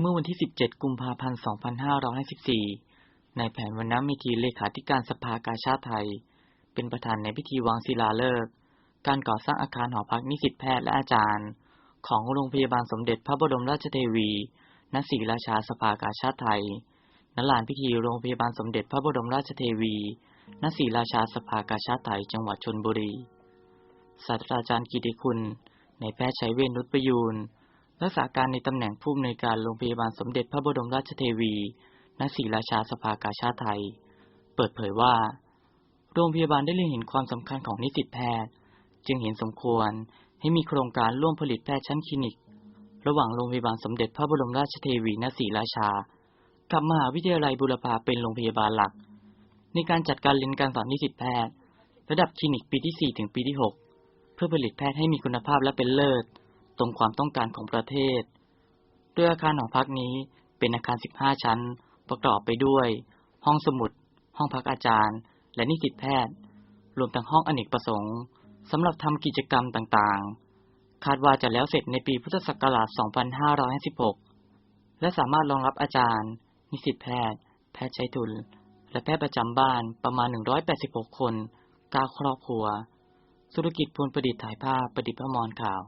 เมื่อวันที่ 17 กุมภาพันธ์ 2554 นายแผนวรรณมิธีเลขาธิการสภากาชาติไทย เป็นประธานในพิธีวางศิลาฤกษ์ การก่อสร้างอาคารหอพักนิสิตแพทย์และอาจารย์ ของโรงพยาบาลสมเด็จพระบรมราชเทวี ณ ศรีราชาสภากาชาติไทย ณ ลานพิธีโรงพยาบาลสมเด็จพระบรมราชเทวี ณ ศรีราชาสภากาชาติไทย จังหวัดชลบุรี ศาสตราจารย์กิติคุณ ในแพทย์ชัยเวชนุชประยูน รักษาการในตำแหน่งผู้อำนวยการโรงพยาบาลสมเด็จพระบรมราชเทวี ณ ศรีราชาสภากาชาติไทย เปิดเผยว่า โรงพยาบาลได้เล็งเห็นความสำคัญของนิสิตแพทย์ จึงเห็นสมควรให้มีโครงการร่วมผลิตแพทย์ชั้นคลินิก ระหว่างโรงพยาบาลสมเด็จพระบรมราชเทวี ณ ศรีราชา กับมหาวิทยาลัยบุรพาเป็นโรงพยาบาลหลัก ในการจัดการเรียนการสอนนิสิตแพทย์ ระดับคลินิกปีที่ 4 ถึงปีที่ 6 เพื่อผลิตแพทย์ให้มีคุณภาพและเป็นเลิศ ตรงความต้องการของประเทศโดยอาคารหอพักนี้เป็นอาคาร 15 ชั้น ประกอบไปด้วย ห้องสมุด ห้องพักอาจารย์ และนิสิตแพทย์ รวมทั้งห้องอเนกประสงค์สำหรับทำกิจกรรมต่างๆ คาดว่าจะแล้วเสร็จในปีพุทธศักราช 2556 และสามารถรองรับอาจารย์ นิสิตแพทย์ แพทย์ใช้ทุน และแพทย์ประจำบ้านประมาณ 186 คน 9 ครอบครัว ธุรกิจพลประดิษฐ์ถ่ายภาพประดิษฐ์พมรข่าว